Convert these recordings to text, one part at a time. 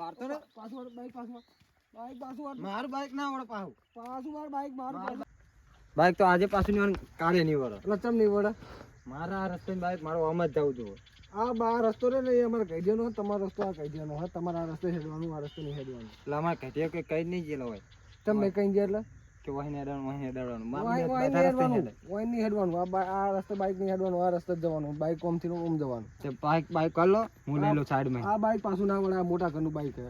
પાડતો ને? પાછું બાઈક પાછું બાઈક પાછું મારું બાઈક ના વળે પાહું પાછું વાળ બાઈક મારું મારું બાઈક તો આજે પાછું નહીં કાલે નહીં વળે. એટલે ચમ નહીં વળે. મારા આ રસ્તે બાઈક મારો આમ જ જવું જોઈએ. આ બા રસ્તો રે ને એ અમારે કહી દેવાનો તમારો રસ્તો આ કહી દેવાનો. હા તમારે આ રસ્તે હેડવાનું આ રસ્તે નહીં હેડવાનું. એટલે અમારે કહેતી કે કઈ નહીં ગયેલો હોય. તમે કઈ ગયા એટલે? કે વહીને હેડવાનું વહીને હેડવાનું રસ્તે હેડવાનું. વહીને હેડવાનું. આ રસ્તે બાઇક નહીં હેડવાનું આ રસ્તે જવાનું. બાઇક ઓમથી ઓમ જવાનું. તે બાઇક બાઇક કર લો હું લઈ લઉં સાઈડમાં આ બાઇક પાછું ના વળે આ મોટા ઘરનું બાઇક હે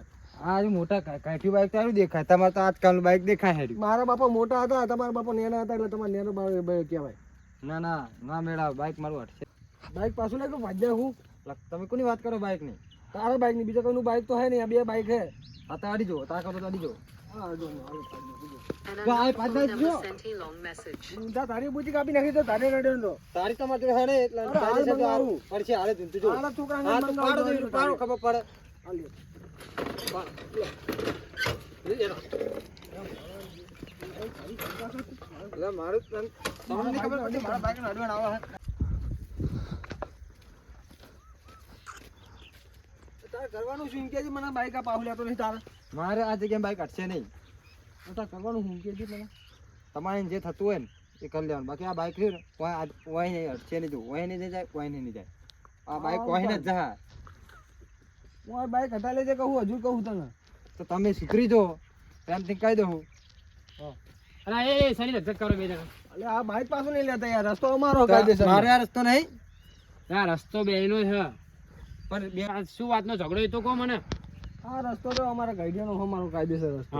આ મોટા કાઠી બાઇક તારું દેખાય તમારે તો આજકાલનું બાઇક દેખાય હેડ્યું. મારા બાપા મોટા હતા તમારા બાપા નેના હતા એટલે તમારે નેનો બાઈક કહેવાય. ના ના ના મેળા બાઈક મારું હટશે બાઈક પાછું લાગ્યું વાજ્યા હું. તમે કોની વાત કરો બાઇકની? તારા બાઈકની બીજા કોઈનું બાઇક તો હે નહીં આ બે બાઈક હે. આ તો અડી જો તાર કરો તો અડી જો. તારી બુદ્ધિ કાપી નાખી તો તારે રડ્યો તારી તમારે જોડે એટલે તારી સાથે મંગાવું. પડશે હાલે તું તું જો. આના છોકરાને હા તો પાડો તો તો પાડો ખબર પડે. હાલ એટલે મારું તમને ખબર પડે મારા બાઈક અડવાણ આવે તારે કરવાનું શું? કહેજે મને બાઈક આ લેતો નહીં તારે. મારે આ જગ્યાએ બાઈક અટશે નહીં. તો તારે કરવાનું હું કે મને. તમારે જે થતું હોય ને એ કરી લેવાનું. બાકી આ બાઈક રહ્યું ને કોઈ આજ કોઈ નહીં અટશે નહીં જો કોઈ નહીં જાય કોઈ નહીં જાય. આ બાઈક કોઈ ને જ જા હું આ બાઈક હટા લેજે કહું હજુ કહું તને. તો તમે સુધરી જો એમથી કહી દઉં અરે એ સની લગત કરો બે જણા. એટલે આ બાઈક પાછું નહીં લેતા યાર. રસ્તો અમારો કાયદેસર મારે આ રસ્તો નહીં? આ રસ્તો બે નો છે. પણ બે શું વાતનો ઝઘડો એ તો કહો મને. આ રસ્તો તો અમારા ગાઈડિયાનો અમારો કાયદેસર રસ્તો.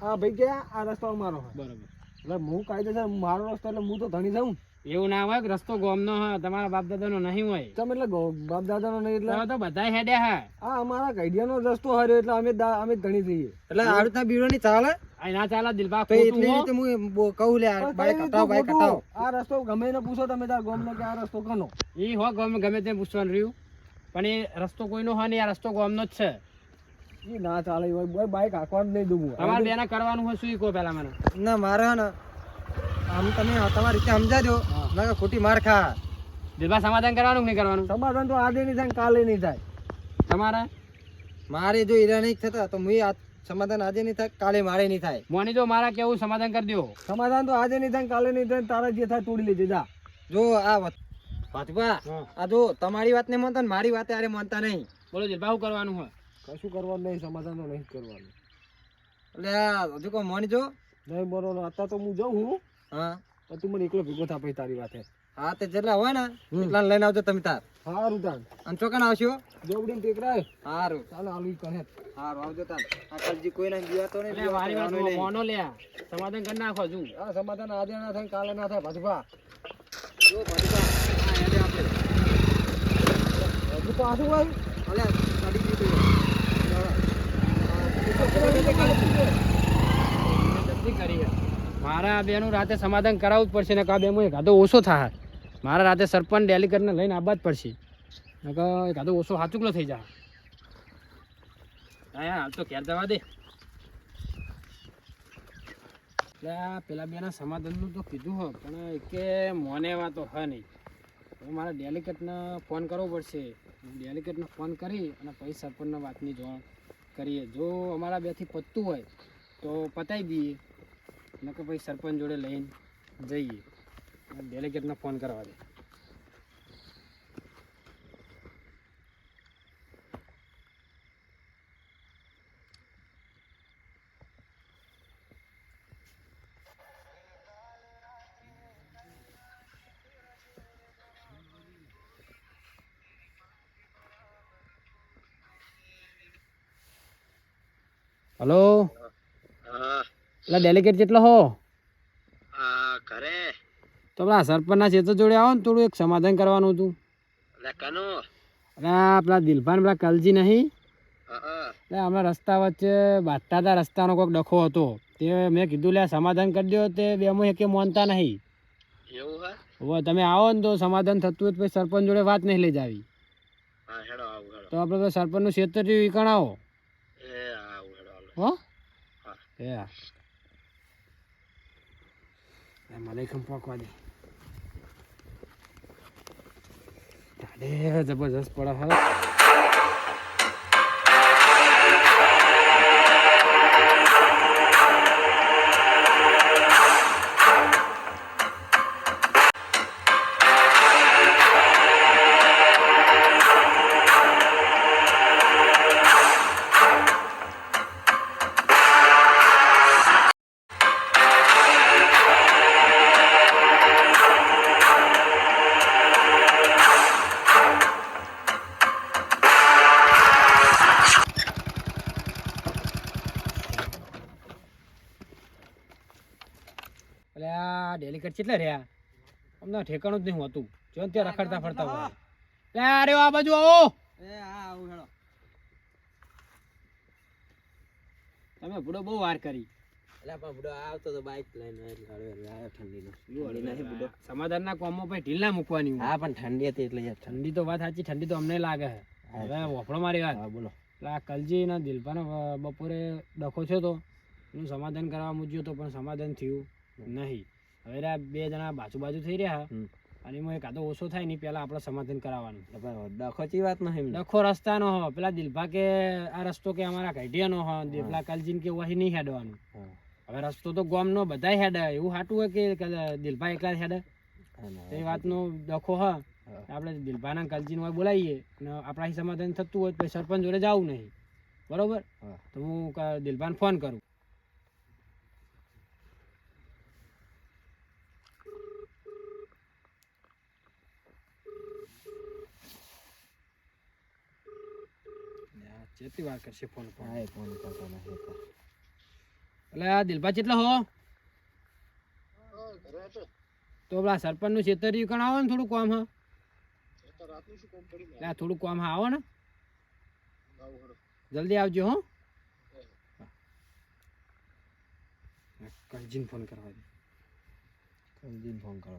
હા ભાઈ ગયા આ રસ્તો અમારો બરોબર. એટલે હું કાયદેસર મારો રસ્તો એટલે હું તો ધણી જાઉં. એવું ના હોય કે રસ્તો ગોમનો હોય તમારા બાપ દાદાનો નહીં હોય. તમે એટલે બાપ દાદાનો નહીં એટલે? તો બધા હેડ્યા હા. આ અમારા ગાઈડિયાનો રસ્તો હર્યો એટલે અમે અમે ધણી થઈએ. એટલે આ રીતના બીડો ની ચાલે ના ચાલે દિલબા એટલી રીતે હું કહું લે બાઈક કઈ બાઈક રીતનું આ રસ્તો ગમે ને પૂછો તમે તાર ગોમને કે આ રસ્તો કનો. ઈ હો ગમે ગમે તે પૂછવાનું રહ્યું. પણ એ રસ્તો કોઈનો હોય નહીં આ રસ્તો ગોમનો જ છે. એ ના ચાલે હોય બોય બાઈક હાંકવાનું નહીં દઉં તમારે બેના કરવાનું હોય શું કહો પેલા મને? ના મારે ને આમ તમે તમારી રીતે સમજાજો ના ખોટી માર ખા દિલબા સમાધાન કરવાનું નહીં કરવાનું? સમાધાન તો આજે નહીં થાય કાલે નહીં થાય. તમારે? મારે જો હીરા નહીં થતા તો હું આ સમાધાન આજે નહીં થાય કાલે મારે નહીં થાય. મોની જો મારા કેવું સમાધાન કરી દો સમાધાન તો આજે નહીં થાય કાલે નહીં થાય ને તારા જે થાય તોડી લેજે જા. જો આ વાતભા આ જો તમારી વાત નહીં માનતા મારી વાત અરે માનતા નહીં. બોલો દિલબા શું કરવાનું હોય. કશું કરવાનું નહીં સમાધાન તો નહીં કરવાનું. એટલે હજુ કોઈ માની જો? નહીં બરોબર અત્યારે તો હું જાઉં હું. હા. તો તું મને એકલો ભેગો થા પછી તારી વાતે. હા તે જેટલા હોય ને એટલા લઈને આવજો તમે તાર. સારું તાર અને ચોકન આવશો? જોબડીને ટેકરાય સારું ચાલો આલુ કહે. સારું આવજો તાર. આ કાલજી કોઈ ના જીવાતો નહીં મારી વાત મોનો લે સમાધાન કરી નાખો છું હા સમાધાન આજે ના થાય કાલે ના થાય ભાજપા. જો ભાજપા, પાછું ભાઈ અલ્યા. મારા બેનું રાતે સમાધાન કરાવવું જ પડશે ને કા બે હું એકાદો ઓછો થાય મારા રાતે સરપંચ ડેલીગેટને લઈને આવવા જ પડશે. એકાદો ઓછો હાચુકલો થઈ જાય યાર, હાલ તો ક્યારે જવા દે. એટલે પેલા બેના સમાધાનનું તો કીધું હોય પણ કે મોને એવા તો હ નહીં. મારે ડેલિકેટને ફોન કરવો પડશે. ડેલિકેટને ફોન કરી અને પછી સરપંચના વાતની જોણ કરીએ. જો અમારા બેથી પતતું હોય, તો પતાવી દઈએ. નકર પછી સરપંચ જોડે લઈને જઈએ. ડેલિગેટને ફોન કરવા દે. હલો? એટલે ડેલિગેટ કેટલો હો? ઘરે. તો પેલા સરપંચના ક્ષેત્ર જોડે આવો ને થોડું એક સમાધાન કરવાનું હતું. અરે પેલા દિલભાન પેલા કલજી નહીં? એટલે હમણાં રસ્તા વચ્ચે બાંધતા હતા રસ્તાનો કોઈક ડખો હતો. તે મેં કીધું લે સમાધાન કરી દો તે બે મો એકે માનતા નહીં. હવે તમે આવો ને તો સમાધાન થતું હોય તો સરપંચ જોડે વાત નહીં લઈ જાવી. તો આપણે સરપંચનું ક્ષેત્ર કણાવો આવું હેડો હાલો. હો હા. એ હા એ મને કેમ પોકવા દે અરે જબરજસ્ત કેટલા રહ્યા અમને ઠેકાણું જ નહીં હોતું. જો ત્યાં રખડતા ફરતા હોય. લે અરે આ બાજુ આવો. એ હા આવું હેડો. તમે બુડો બહુ વાર કરી. એટલે પણ બુડો આવતો તો બાઈક લઈને એટલે હળવે હળવે આવ્યો ઠંડીનો. નહીં બુડો સમાધાન ના કોમમાં પછી ઢીલ ના મૂકવાની. હા પણ ઠંડી હતી એટલે ઠંડી તો વાત સાચી ઠંડી તો અમને લાગે છે. હવે વફળો મારી વાત. હા બોલો. એટલે આ કલજી ના દિલપાનો બપોરે ડખો થયો તો એનું સમાધાન કરવા મૂજ્યું તો પણ સમાધાન થયું નહીં. હવે આ બે જણા બાજુ બાજુ થઈ રહ્યા. અને એમાં એકાદો ઓછો થાય ને પેલા આપણે સમાધાન કરાવવાનું. ડખોચી વાત નહીં ડખો રસ્તાનો હો પેલા દિલભા કે આ રસ્તો કે અમારા ઘાટિયાનો હો. પેલા કલજીન કે વહી નહીં હેડવાનું. હવે રસ્તો તો ગામનો બધાય હેડે એવું હાટું હોય કે દિલભા એકલા હેડે એ વાતનો ડખો હ. આપણે દિલભાના કલજીન હોય બોલાવીએ. અને આપણા સમાધાન થતું હોય તો સરપંચ જોડે જવું નહીં. બરોબર? તો હું દિલભાને ફોન કરું. આ ચેટલી વાર કરશે ફોન પર હા ફોન કરતો નથી એટલે આ દિલભા કેટલા હો? તો પેલા સરપંચનું છેતરી કણ આવો ને થોડું કામ હા? થોડું કામ હા આવો ને. જલ્દી આવજો હો. કલજીને ફોન કરવા દે. કલજીને ફોન કરો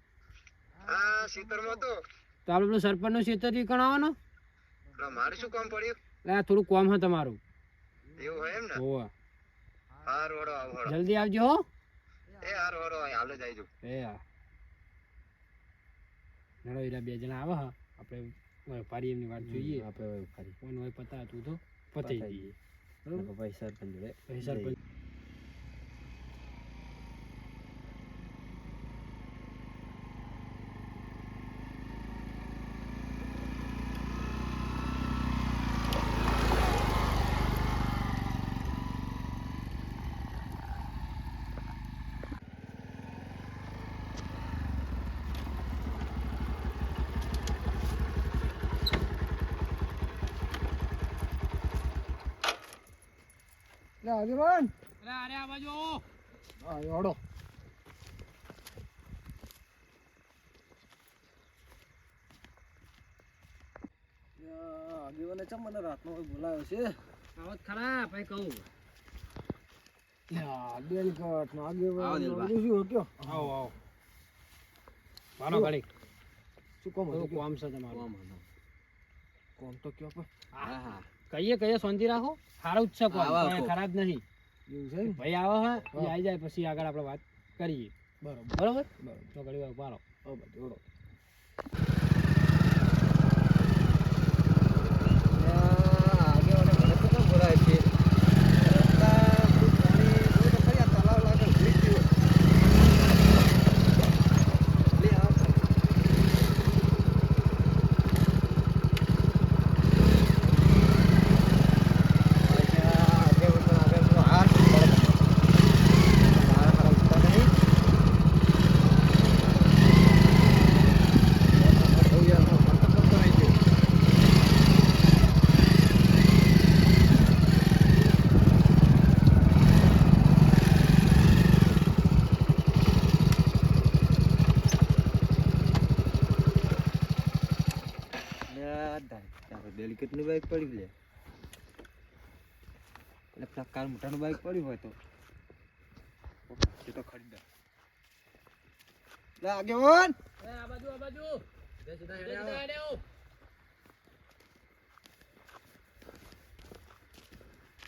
આ સીતરમાં તો. તો આપણે પેલું સરપંચનું છેતરી કણાવો ને મારે શું કામ પડ્યું? લે થોડું કામ છે તમારું. એવું હોય એમ ને? હોવે. હાર વડો આવો જલ્દી આવજો હો. એ હાર વડો હાલો જાયજો એ હા. નડો એરા બે જણા આવે હા. આપણે વેપારી એમની વાત જોઈએ. આપણે વેપારી કોઈ હોય પતા તું તો. પતી પતાઈ જઈએ બરોબર? પૈસા પણ જોડે સરપંચ. લે આગેવાન અરે અરે આ બાજુ હા વડો આગેવાને ચમ મને રાતનો બોલાવ્યો છે? આવો ખરા પછી કહું. ડેલિકટ નો આગેવાન શું કયો આવો આવો. મારો ઘડી શું કામ હતું કામ છે તમારું. કોમ તો કયો પણ. હા હા. કહીએ કહીએ શાંતિ રાખો. સારું જ છે કોઈ ખરાબ નહીં. એવું છે ને? ભાઈ આવે હે એ. આવી જાય પછી આગળ આપણે વાત કરીએ. બરોબર. બરોબર? બરોબર. તો ઘડી વાર ઊભા રહો. ઓ બધું વડો આગેવાને મને તો કેમ બોલાવે છે રસ્તા થોડું પાણી જોઈ તો ખરી આ તલાવ લાગે ભૂલી જ ગયો. લે આવ. અચ્છા, આગેવાનનો આગેવાનનો હાર છે બરાબર. હારા હારા ઉઠતા નહીં. બાઈક પડ્યું લે. એટલે પેલા કાર મોટાનું બાઈક પડ્યું હોય તો. એ તો ખરીદ લે આગેવાન આ બાજુ આ બાજુ. સીધા હેડે આવો.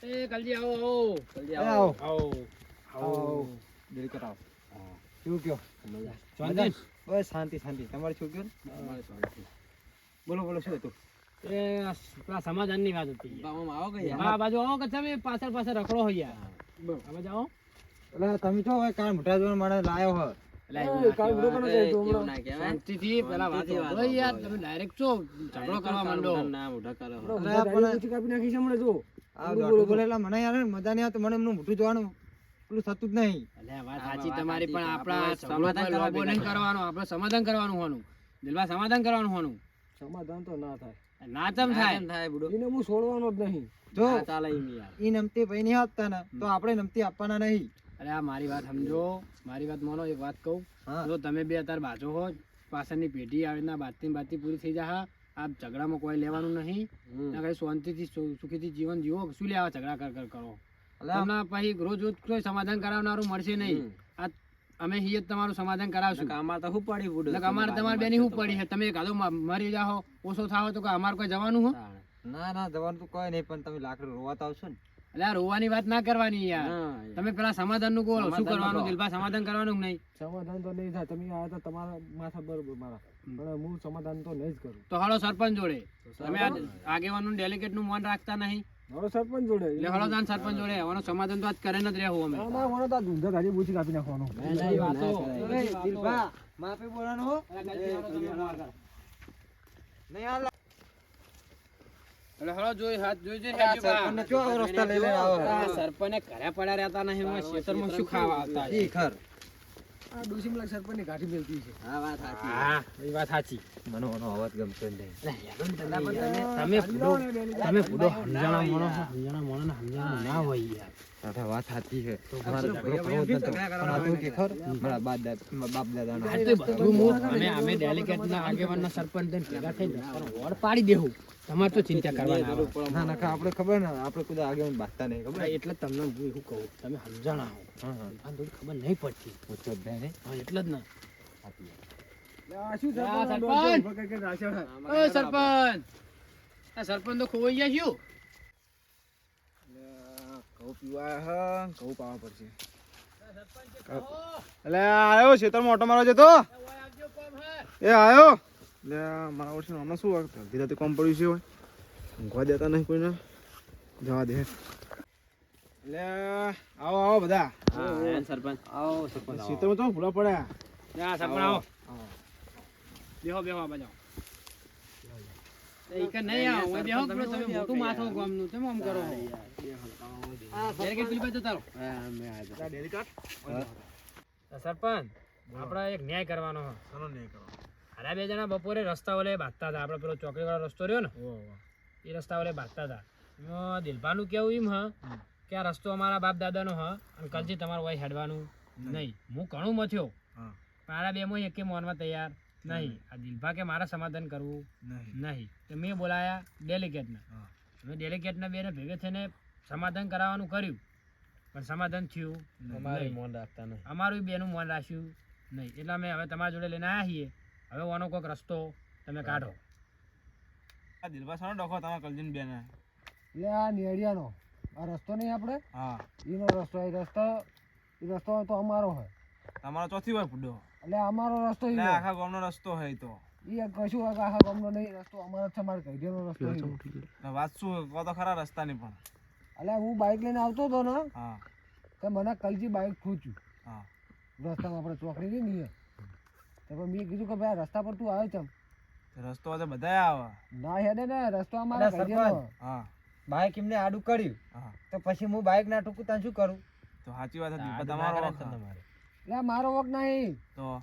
એ કલજી આવો આવો. જલ્દી આવો. આવો. આવો. ડેલિકેટ આવો. શું કયો? શાંતિ? બસ શાંતિ શાંતિ. તમારે શું કયો બોલો બોલો શું હતું? એ ની સમાધાનની વાત હતી. આ બાજુ આવો કે તમે પાછળ પાછળ રખડો હોય આ બાજુ આવો એટલે તમે છો હવે કાલ મોટા જોવા મને લાયો હો. તું સમાધાન સમાધાન કરવાનું હોવાનું દિલમાં સમાધાન કરવાનું હોવાનું સમાધાન તો ના થાય. ના થાય. થાય એને હું છોડવાનો જ નહીં. જો ઈ નમતી ભાઈ નહીં આપતા ને તો આપણે નમતી આપવાના નહીં. અરે આ મારી વાત સમજો. મારી વાત માનો એક વાત કહું. જો તમે બે અત્યારે બાજો હો પાછળની પેઢી આવી રીતના બાતની બાતની પૂરી થઈ જા આ ઝઘડામાં કોઈ લેવાનું નહીં. ના કઈ શાંતિથી સુખીથી જીવન જીવો. શું લેવા ઝઘડા કર કર કરો? એટલે આમ પછી રોજ રોજ કોઈ સમાધાન કરાવનારું મળશે નહીં. આ અમે હિય તમારું સમાધાન કરાવશું. એટલે કે અમારે તમારે બેની હું પડી છે. તમે કાદો મરી જાઓ ઓછો થાવ તો અમારે કોઈ જવાનું હો? ના ના જવાનું તો કોઈ નહીં પણ તમે લાકડું રોવા તો આવશો ને. એટલે આ રોવાની વાત ના કરવાની યાર. તમે પેલા સમાધાનનું બોલો શું કરવાનું દિલભા સમાધાન કરવાનું નહીં? સમાધાન તો નહીં થાય. તમે આયા તો તમારા માથા બરોબર મારા. પણ હું સમાધાન તો નહીં જ કરું. તો હાલો સરપંચ જોડે. તમે આ આગેવાનું ડેલિગેટનું મન રાખતા નહીં. મારો સરપંચ જોડે. એટલે હળો દાન સરપંચ જોડે. આવવાનું સમાધાન તો આજ કરે જ રહેવું અમે. અમારા મને તો ધૂંધા દાઢી ઊંચી કાપી નાખવાનો ઓય, દિલભા, માપે બોલવાનું હો. નહીં હાલ. એટલે હળો જોઈ હાથ જોઈ જોઈ કયો રસ્તા લઈ લઈને આવો? સરપંચ ઘરે પડ્યા રહેતા નહીં હું ખેતરમાં શું ખાવા આવતા ખર. આ ડોસીમલા સરપંચની ગાંઠી મેલતી છે. હા એ વાત સાચી. મને ઓનો અવાજ ગમતો નહીં. તમે ફૂડો તમે ફૂડો સમજાણા મોણો સમજાણા મોણો ને સમજાણું ના હોય યાર. દાદા વાત સાચી છે. મારો છોકરો કરવો જ પણ કે ખર મારા બાપ દાદ- બાપ દાદાનો આ તો બધું હું અમે અમે ડેલિકેટ આગેવાનના સરપંચ થઈને ભેગા થઈને વોર્ડ પાડી દેવું. તમારે તો ચિંતા કરવાની ના ના આપણે ખબર ને આપણે કુદા આગળ બાંધતા નહીં ખબર? એટલે તમને હું એવું કહું? તમે સમજાણા હો. હા હા. આ ખબર નહીં પડતી. પૂછો હા એટલે જ ના. શું સરપંચ? સરપંચ! તો ખોવાઈ ગયા છું ઘઉં પીવા હ ઘઉં પાવા પડશે. એટલે આવ્યો ખેતરમાં ઓટો મારવા જતો? એ આવ્યો એટલે મારા વર્ષે હમણાં શું ધરતી રાતે કોમ પડ્યું છે હોય. ઊંઘવા દેતા નહીં કોઈને. જવા દે. એટલે આવો આવો બધા. સરપંચ. આવો સરપંચ. ખેતરમાં તો ભૂલા પડ્યા. સરપંચ આવો. બેહો બેહો આ બાજુ. એ કે નહીં આવો ઓય બેહો પેલો તમે મોટું માથું ગામનું તમે આમ કરો. ડેરે કે પેલી બાજુ જતા રહો. તો સરપંચ આપણે એક ન્યાય કરવાનો અરે બે જણા બપોરે રસ્તા ઓલે બાંધતા હતા. આપણે પેલો ચોકડી વાળો રસ્તો રહ્યો ને એ રસ્તા ઓલે બાંધતા હતા. દિલભાનું કેવું એમ હ? કે આ રસ્તો અમારા બાપ દાદાનો હ? અને કલજી તમારું વાય હેડવાનું. નહીં. હું ઘણું મથ્યો. મારા બે બેમાં એકે મોનમાં તૈયાર. નહીં. આ દિલભા કે મારે સમાધાન કરવું નહીં. નહીં. તો મેં બોલાયા ડેલિકેટને હા. મેં ડેલિકેટને બેને ભેગે થઈને સમાધાન કરાવવાનું કર્યું. પણ સમાધાન થયું મોન રાખતા નહીં. અમારું બેનું મોન રાખ્યું નહીં. એટલે અમે હવે તમારા જોડે લઈને આવ્યા છીએ. હવે ઓનો કોઈક રસ્તો તમે કાઢો. આ દિલભા સાનો ડખો તમારા કલજીન બેન? એટલે આ નેડિયાનો આ રસ્તો નહીં આપણે? હા. એનો રસ્તો એ રસ્તો એ રસ્તો તો અમારો હોય. તમારો ચોથી વાર ફૂડો એટલે અમારો રસ્તો ઈ આખા ગામનો રસ્તો હે તો. ઈ કશું આખા ગામનો નહીં રસ્તો અમારો છે અમારે કઈડિયાનો રસ્તો ઈ વાત શું કહો તો ખરા રસ્તાની પણ. એટલે હું બાઇક લઈને આવતો હતો ને હા. તો મને કલજી બાઇક ખૂચ્યું. હા. રસ્તામાં આપણે ચોકડી રહી ને તો મેં કીધું કે ભાઈ રસ્તા પર તું આવ્યો ચમ. રસ્તો આજે બધા આવે. ના હેડે ને રસ્તો અમારે કઈડિયાનો હા. બાઈક એમને આડું કર્યું. હા. તો પછી હું બાઈક ના ટૂંકું ત્યાં શું કરું? તો સાચી વાત છે દિલબા તમારો એટલે મારો વોક નહીં. તો?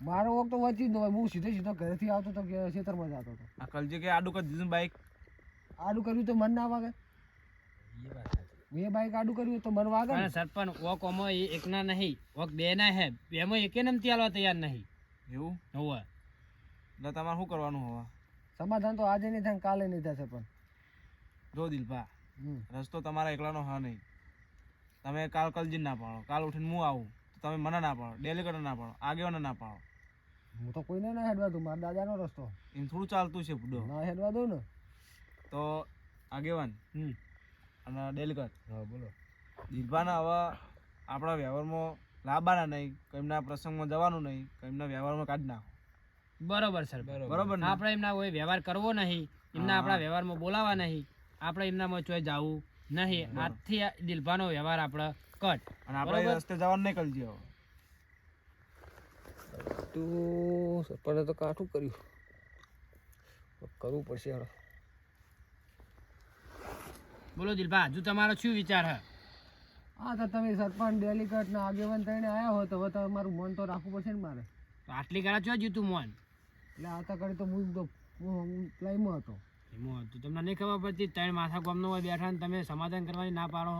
મારો વક તો વચ્ચે જ ન હોય. હું સીધે સીધો ઘરેથી આવતો તો ખેતરમાં જતો હતો. આ કલજી કે આડું કરી દીધું બાઈક આડું કર્યું તો મન ના વાગે. મેં બાઈક આડું કર્યું તો મન વાગે ને. સરપંચ વોક ઓમો એકના નહીં. વોક બે ના હે. બેમાં એકે નમ આલવા તૈયાર નહીં. એવું? હોવે. એટલે તમારે શું કરવાનું હોવા? સમાધાન તો આજે નહીં થાય કાલે નહીં થશે પણ. જો દિલભા હમ. રસ્તો તમારા એકલાનો હા નહીં. તમે કાલ કલજી ના પાડો. કાલ ઉઠીને હું આવું. તમે મને ના પાડો ડેલીગેટર ના પાડો આગેવાને ના પાડો. હું તો કોઈને ના હેડવા દઉં મારા દાદાનો રસ્તો. એમ થોડું ચાલતું છે બુડો ના હેડવા દઉં ને. તો આગેવાન હમ. અને ડેલીગેટ હા બોલો. દિલભાને હવે આપણા વ્યવહારમાં લાવવાના નહીં કંઈમના પ્રસંગમાં જવાનું નહીં કઈમના વ્યવહારમાં કાઢી નાખો. બરોબર સર. બરોબર. આપણે એમના કોઈ વ્યવહાર કરવો નહીં એમના આપણા વ્યવહારમાં બોલાવા નહીં આપણે એમનામાં ચોય જવું નહીં. આજથી દિલભાનો વ્યવહાર આપણે કટ. અને આપણે રસ્તે જવાનું નહીં કલજી હવે. તું સરપંચે તો કાઠું કર્યું. કરવું પડશે હવે. બોલો દિલભા હજુ તમારો શું વિચાર હે? હા તો તમે સરપંચ ડેલિકેટના આગેવાન થઈને આવ્યા હો તો હવે તમારું મન તો રાખવું પડશે ને મારે. તો આટલી ગાળા ચો જીતું મન? એટલે આ તો કરી તો હું તો લાઈમાં હતો. એમાં તો તમને નહીં ખબર પડતી ત્રણ માથા ગમનો હોય બેઠા ને તમે સમાધાન કરવાની ના પાડો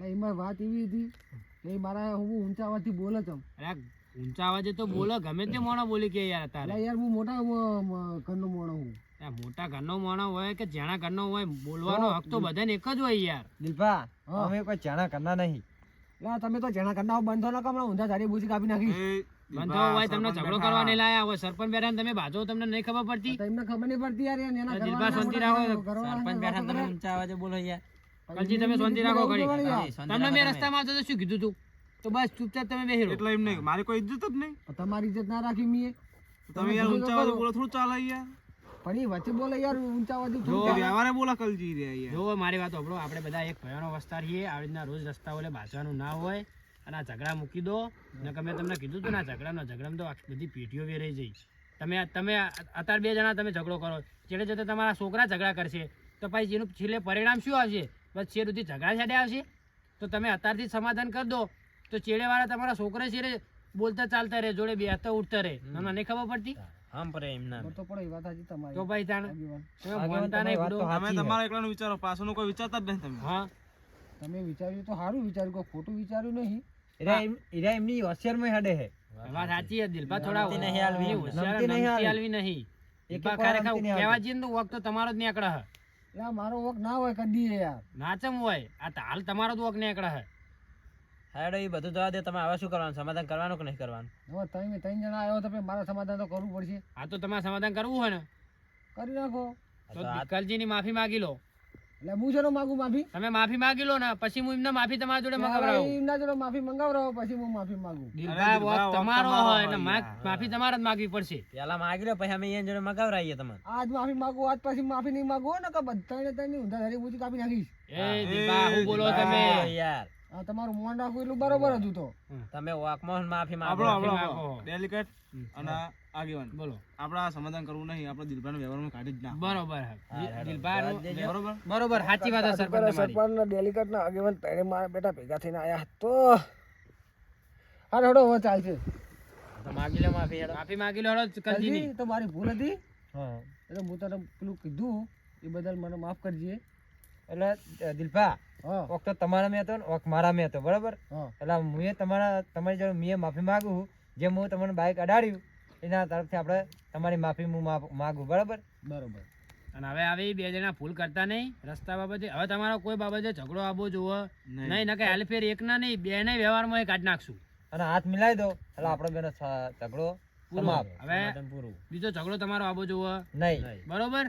એમાં વાત એવી હતી કે એ મારા હું ઊંચા અવાજથી બોલે છે ઊંચા અવાજે તો બોલો ગમે તે મોણો બોલી કે યાર તારે. યાર હું મોટા ઘરનો મોણો હું. મોટા ઘરનો માણસ હોય કે જેના ઘરનો હોય બોલવાનો હક તો બધાને એક જ હોય યાર. દિલભા. અમે કોઈ જેણા ઘરના નહીં. એટલે તમે તો જેણા ઘરના બંધો ના કમણા ઊંધા ધારી બુજી કાપી નાખી. બંધો હોય તમને ઝઘડો કરવા નહીં લાયા હોય સરપંચ બેઠા તમે બાજો તમને નહીં ખબર પડતી. તમને ખબર નહીં પડતી યાર એના તો દિલબા શાંતિ રાખો. કલજી તમે શાંતિ રાખો ઘડી. તમને મેં રસ્તામાં આવતો તો શું કીધું તું? તો બસ ચૂપચાપ તમે બેહી રહો. એટલે એમ નહીં મારી કોઈ ઇજ્જત જ નહીં. તમારી ઇજ્જત ના રાખી મીએ. તમે યાર ઊંચા અવાજે બોલો થોડું ચાલે યાર પણ એ વચ્ચે બોલે યાર ઊંચા અવાજે જો વ્યવહારે બોલા કલજી રે યાર જો મારી વાત સાંભળો આપણે બધા એક ભયાનો વસ્તાર છીએ. આવી રીતના રોજ રસ્તા ઓલે બાજવાનું ના હોય અને આ ઝઘડા મૂકી દો. ને કે મેં તમને કીધું હતું ને આ ઝઘડાનો ઝઘડામાં તો આખી બધી પેટીઓ વેરાઈ જઈ. તમે તમે અત્યારે બે જણા તમે ઝઘડો કરો. છેલ્લે જતા તમારા છોકરા ઝઘડા કરશે. તો પછી જેનું છેલ્લે પરિણામ શું આવશે? બસ શેર સુધી ઝઘડા છાડ્યા આવશે. તો તમે અત્યારથી સમાધાન કરી દો. તો ચેડેવાળા તમારા છોકરા છે બોલતા ચાલતા રહે જોડે બેસતા ઉઠતા રહે. તમને નહીં ખબર પડતી? ખબર તો પડે એ વાત હાચી તમારી. તો ભાઈ તાણ તમે માનતા નહીં બુડો. તમે તમારા એકલાનું વિચારો પાછળનું કોઈ વિચારતા જ નહીં તમે. હા. તમે વિચાર્યું તો સારું વિચાર્યું કોઈ ખોટું વિચાર્યું નહીં. એરા એમ- એરા એમની હોશિયારમાં હેડે હે. વાત સાચી. છે થોડા નહીં હાલવી. હોશિયાર નહીં હાલવી. નહીં. એક કહેવા વખત તો તમારો જ નીકળે આ મારો વક ના હોય કદી યાર. નાચમ હોય? આ તો હાલ તમારો જ ને નીકળે હે. હેડો એ બધું જવા દે તમે હવે શું કરવાનું? સમાધાન કરવાનું કે નહીં કરવાનું? હવે તમે ત્રણ જણા આવ્યો તો મારા સમાધાન તો કરવું પડશે. આ તો તમારે સમાધાન કરવું હોય ને? કરી નાખો. તો દિકલજીની માફી માંગી લો. એટલે હું જેનો માગું માફી? તમે માફી માંગી લો ને પછી હું એમને માફી તમારા જોડે હવે એમના જોડે માફી મંગાવરાવો પછી હું માફી માંગુ. તમારો હોય એટલે માફી તમારે જ માગવી પડશે. પેલા માગી લો પછી અમે એ જોડે મંગાવરાઈએ તમને. આજ માફી માંગુ આજ પછી માફી નહીં માંગુ ને કે બધાને તને ઊંધા ધરી બૂચી કાપી નાખીશ. એ દીપા હું બોલો તમે. યાર. તમારું મોન રાખવું એટલું બરોબર હતું તો. તમે વોકમાં માફી માંગો આપણો આપણો ડેલિકેટ અને આગેવાન. બોલો. આપણા સમાધાન કરવું નહીં આપણે દિલભાઈના વ્યવહારમાં કાઢી જ ના બરોબર. દેજો. બરોબર? બરોબર સાચી વાત છે સરપંચ તમારી. સરપંચના ડેલિકેટના આગેવાન ત્રણે મારા બેટા ભેગા થઈને આયા તો. હા હડો હવે ચાલશે. તો માગી લો માફી હેડો માફી માગી લો કલજી, તો મારી ભૂલ હતી. હા. એટલે હું તને પેલું કીધું એ બદલ મને માફ કરજે. એટલે દિલભા ઓક તો તમારા મેં હતો ને ઓક મારા મેં હતો બરાબર? એટલે હું તમારા તમારી જોડે મેં માફી માંગુ જે હું તમને બાઇક અડાડ્યું એના તરફથી આપણે તમારી માફી હું માગું બરાબર? બરોબર. અને હવે આવી બે જણા ભૂલ કરતા નહીં રસ્તા બાબતે. હવે તમારો કોઈ બાબતે ઝઘડો આવવો જોવો નહીં. નકે હેલ્ફેર ફેર એક ના નહીં બે ને વ્યવહારમાં એ કાઢી નાખશું. અને હાથ મિલાવી દો એટલે આપણે બેનો ઝઘડો પૂરો. હવે બીજો ઝઘડો તમારો આવવો જોવો નહીં. બરોબર?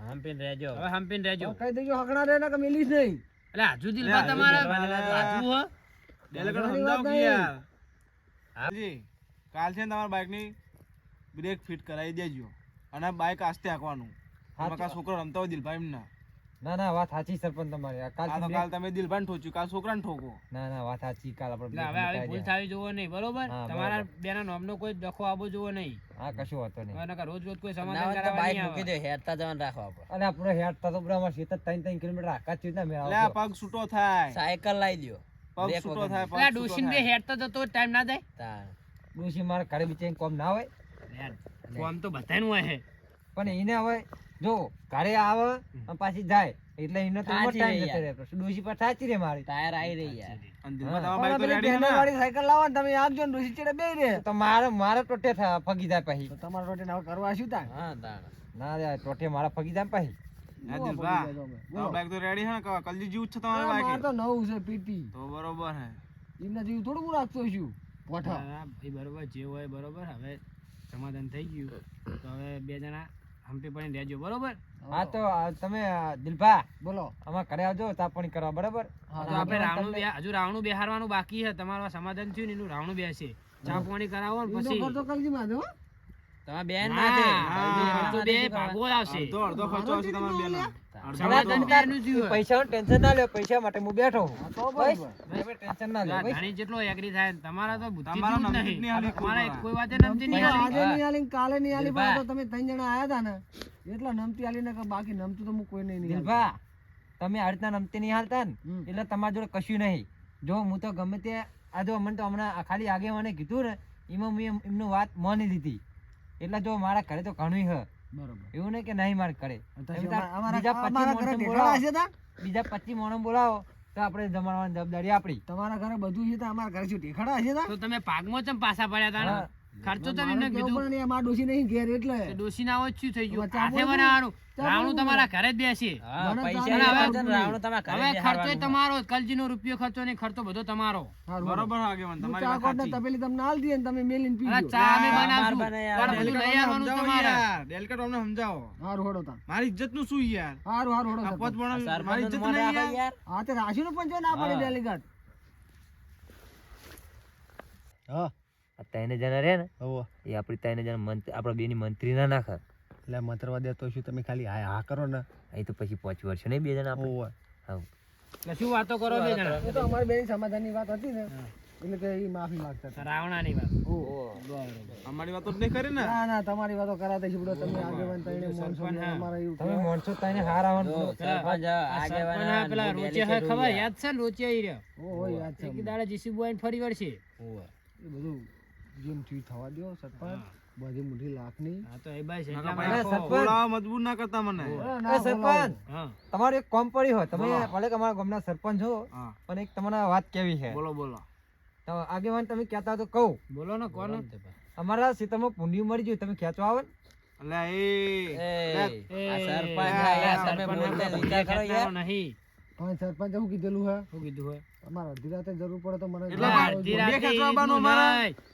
હાંપીને રહેજો. હવે હંપીને રહેજો. કઈ દેજો હકણા રહે ને કે મિલીશ નહીં. એટલે હજુ દિલબા તમારા આજુ હો? વાંધોની સમજાવો કે યાર. હાજી કાલ છે ને બાઇકની બ્રેક ફિટ કરાવી દેજો. અને બાઇક આસ્તે હાંકવાનું. હા, મકા છોકરો રમતા હોય દિલભાઈ એમના. ના ના વાત સાચી સરપંચ તમારી. કાલ તો કાલ તમે દિલભાઈને ઠોચ્યું કાલ છોકરાને ઠોકો. ના ના વાત સાચી કાલ આપણે હવે આવી ભૂલ થાવી જોવો નહીં બરોબર? તમારા બેના નામનો કોઈ ડખો આવો જોવો નહીં. હા કશું વાતો નહીં. અને રોજ રોજ કોઈ સમાધાન કરાવવા બાઈક મૂકી દે હેરતા જવાનું રાખો આપણે. અને આપણો હેડ તો બરાબર છે તો 3 3 કિલોમીટર આકા ચીજ ના મેળ લે પગ છૂટો થાય. સાયકલ લઈ લ્યો પગ છૂટો થાય પગ છૂટો ડોશીને બે હેડતા જતો ટાઈમ ના જાય ડોશી મારે ઘરે બીચે કોમ ના હોય? કોમ તો બધાનું હોય. પણ એને હવે જો ઘરે આવે અને પાછી જાય. એટલે એને તો સાચી ટાઈમ જતો રહે ડોશી પર સાચી રે મારી. ટાયર આવી રહી યાર. તો વાળી સાયકલ લાવો તમે આપજો ને ડોસી ચડે બે રે તો મારે મારે ટોટે થા- ફગી જાય પછી. તો તમારે ટોટે ના કરવા શું થાય હા તાણ. ના રે ટોટે મારા ફગી જાય પછી. બાઈક તો રેડી છે ને? કલજી જેવું છે તમારું બાઈક તો નવું છે પીટી તો બરોબર હે. એમના જેવું થોડું હું રાખતો છું. પોઠા. હા, બરોબર જે હોય બરોબર. હવે સમાધાન થઈ ગયું. તો હવે બે જણા હંપી પણ રહેજો બરોબર? હા. તો તમે દિલભા બોલો. અમાર ઘરે આવજો તાપણી કરવા બરોબર? હા, તો આપણે રાવણું હજુ રાવણું બેહારવાનું બાકી છે તમારું સમાધાન થયું ને એનું રાવણું બેસે. ચા પાણી કરાવો ને પછી. તો કરજી માં હો. તમારા બેન ના, માથે બે ભાગો આવશે. અડધો અડધો ખર્ચો આવશે તમારા બેનો ટેન્શન ના પૈસા માટે હું બેઠો ટેન્શન ના ભાઈ જેટલો એગ્રી થાય તમારા તો તમારા કોઈ નમતી નહીં આજે નહીં આલી કાલે નહીં આલી પણ તો તમે ત્રણ જણા આયા હતા ને એટલા નમતી આલી ને બાકી નમતું તો હું કોઈ નહીં નહીં દિલભા તમે આ રીતના નમતી નહીં હાલતા ને એટલે તમારા જોડે કશું નહીં. જો હું તો ગમે તે આ જો મને તો હમણાં ખાલી આગે મને કીધું ને એમાં મેં એમનું વાત માની લીધી. એટલે જો મારા ઘરે તો ઘણું હ. બરોબર. એવું નહીં કે નહીં મારે કરે. તો અમારા- તો બીજા પચીસ ઘરે બોલાવો. બીજા પચીસ માણસો બોલાવો તો આપણે જમાડવાની જવાબદારી આપણી. તમારા ઘરે બધું છે તો? અમારા ઘરે શું ઢેકાણા હશે તા? તો તમે પાકમાં ચમ પાછા પડ્યા હતા. ખર્ચો તો એને કીધું. પણ એમાં ડોસી નહીં ઘેર એટલે. ડોસી ના ઓછું થઈ ગયું? હાથે બનાવવાનું રાવણું તમારા ઘરે જ બેસે. હવે ને ખર્ચો તમારો કલજી નો રૂપિયો ખર્ચો ને ખર્ચો બધો તમારો. બરોબર આગેવાન તમારી ચા વાત કોટ ને સાચી. તપેલી તમને આલ દીએ ને તમે મેલીન પી ચા અમે બનાવશું. પણ બધું લઈ આવવાનું તમારે. ડેલકટ અમને સમજાવો. હારું હોડો તા મારી ઇજ્જતનું શું યાર? હારું હારું હોડો પોત પણ મારી ઇજ્જત નહીં યાર. હા તે રાશિનું પણ જો ના પડે ડેલકટ હા. ત્રણ જણા રે ને એ આપણી ત્રણ જણા મંત્રી આપણા બેની મંત્રી ના નાખે. એટલે મંત્રવા દે તો શું તમે ખાલી હા હા કરો ને? એ તો પછી પાંચ વર્ષ નહીં બે જણા આપણે. હા. એટલે શું વાતો કરો બે જણા? એ તો અમારી બેની સમાધાનની વાત હતી ને એટલે કે એ માફી માંગતા હતા. રાવણાની વાત. અમારી વાતો જ નહીં કરી ને? ના ના તમારી વાતો કરાતા છે તમે આગેવાન તઈને મોનસો ને અમારા એવું તમે મોનસો તને હાર આવવાનું જો, સરપંચ આગેવાન પેલા રોચે હે ખબર? યાદ છે ને રોચે ઈ રહ્યો? ઓ યાદ છે કે દાડા જીસી જીસીબુ ફરી વળશે. ઓ એ બધું જેમ થયું થવા દો સરપંચ. બધી મોટી લાખની. હા તો એ બાઈ છે. નકર એટલા ભાઈ માટે સરપંચ. બોલાવા મજબૂર ના કરતા મને. એ સરપંચ. તમારે એક કોમ પડી હોય તમે ભલે કે અમારા ગામના સરપંચ હો પણ એક તમારા વાત કેવી છે? બોલો બોલો. તો આગેવાન તમે કહેતા તો કહું. બોલો ને કોણ અમારા સીતામાં પુંડિયું મરી ગયું તમે ખેંચવા આવો ને. અલ્યા એ. સરપંચ એ, આ યાર, આ તમે બોલતા વિચાર કરો યાર. નહીં. પણ સરપંચ હું કીધેલું હે? હું કીધું હે? તમારે અડધી રાતે જરૂર પડે તો મને એટલે અડધી રાતે.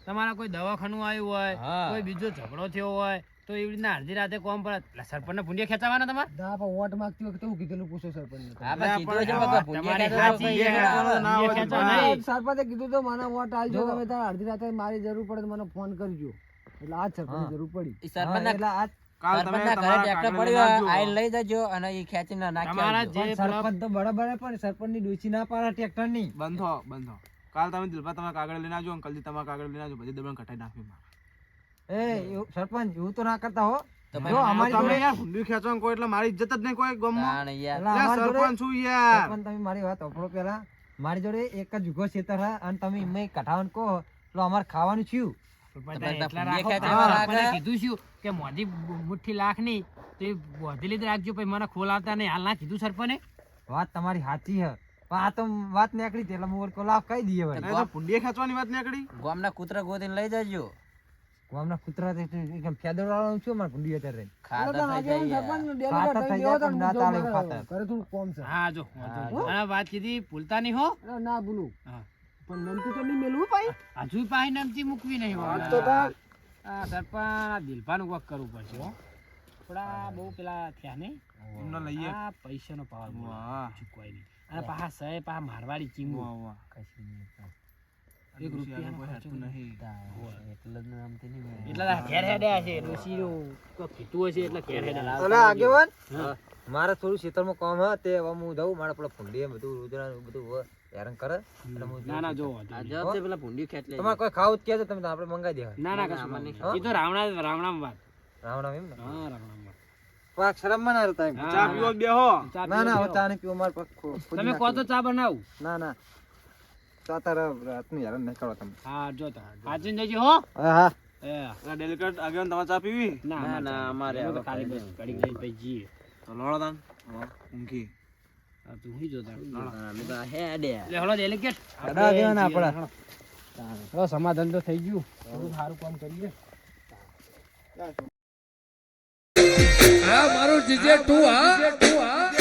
તમારા કોઈ દવાખાનું આવ્યું હોય કોઈ બીજો ઝઘડો થયો હોય તો એવી રીતના અડધી રાતે કોમ પડે. એટલે સરપંચને ભૂંડિયા ખેંચાવાના તમારે? ના પણ વોટ માંગતી વખતે હું કીધેલું પૂછો સરપંચ. ના. સરપંચે કીધું તો મને વોટ આલજો જો. તમે તાર અડધી રાતે મારી જરૂર પડે તો મને ફોન કરજો. એટલે આજ સરપંચ જરૂર પડી. સરપંચ એટલે આ કાલ તમે તમારા ટ્રેક્ટર પડ્યો. આઈને લઈ જજો અને એ ખેંચીને નાખી તમારા જે સરપંચ તો બરાબર હે, પણ સરપંચની ડોશી ના પાડે ટ્રેક્ટરની બંધો બંધો. કાલ તમે દિલભા તમારા કાગળ લઈને આવજો અંકલજી તમારા કાગળ લઈને આવજો પછી દબાણ કટાઈ નાખી મારે. એ સરપંચ એવું તો ના કરતા હો. તો જો ભાઈ અમારી તમે યાર હુંડી ખેંચવાનું કોઈ એટલે મારી ઇજ્જત જ નહીં કોઈ ગામમાં. સરપંચ છું યાર. સરપંચ તમે મારી વાત સાંભળો પેલા મારી જોડે એક જ જુગો છેતર હે અને તમે એમાં કઢાવાનું કહો એટલે અમારે ખાવાનું થયું. કીધું શું કે મોદી મુઠ્ઠી લાખની તો એ બોધી લીધે રાખજો. પછી મને ખોલ આવતા નહીં. હાલ ના કીધું સરપંચે. વાત તમારી સાચી હે આ તો વાત નીકળી એટલે હું વળી લાભ કહી દઈએ વળી તો પુંડીએ ખેંચવાની વાત નીકળી. ગામના કૂતરા ગોતીને લઈ જજો. ગામના કૂતરા એકદમ ફેદર વાળાનું શું મારે અત્યારે ના હું કોમ છે. જો વાત કીધી ભૂલતા નહીં હો. ના ભૂલું. પણ નમતું તો નહીં મેલવું ભાઈ. હજુ પાહી નમતી મૂકવી નહીં વાત તો તાર. આ સરપંચ આ દિલપાનું કોક કરવું પડશે હો. થોડા બહુ પેલા થયા નહીં. એમને લઈએ. આ પૈસાનો પાવર ચૂકવાય નહીં. અને સહે મારવાડી ચીંગુ. એક રૂપિયાનો ખર્ચો નહીં. એટલે જ નામથી નહીં. એટલે ઘેર હેડ્યા છે. ડોશીનું કીધું હશે એટલે ઘેર હેડ્યા. આગેવાન? હા. મારે થોડું ખેતરમાં કામ હે તે હવે હું જાઉં મારે પેલા ફૂંડી બધું રુદ્રા બધું હેરાન કરે. એટલે હું ના ના જો જવાબ છે પેલા ખેંચ લેજો. તમારે કોઈ ખાવું જ કહેજો તમે તો આપણે મંગાઈ દેવા ના ના કશું મને એ તો રાવણા રાવણામાં વાત. રામ એમ ને? હા રાવણામાં પાક શરમમાં ના રહેતા ચા પીવો બેહો? ના ના ચા નહીં પીવો મારે પાક તમે કહો તો ચા બનાવું. ના ના. ચા તારા રાતનું હેરાન નહીં કરો તમે. હા જો તો હાચીને જજો હો. હા હા. એ. ડેલિકેટ આગળ તમારે ચા પીવી? ના ના, ના ના, અમારે ખાલી બસ પછી તો લોડો તાન ઊંઘી આ તું હુઈ જો તાર. અમે તો હેડે લે હળો ડેલિકેટ હેડા આગેવાન આપણા. હળો. સમાધાન તો થઈ ગયું. થોડું સારું કામ કરીએ. હા મારું જીજે તું હા?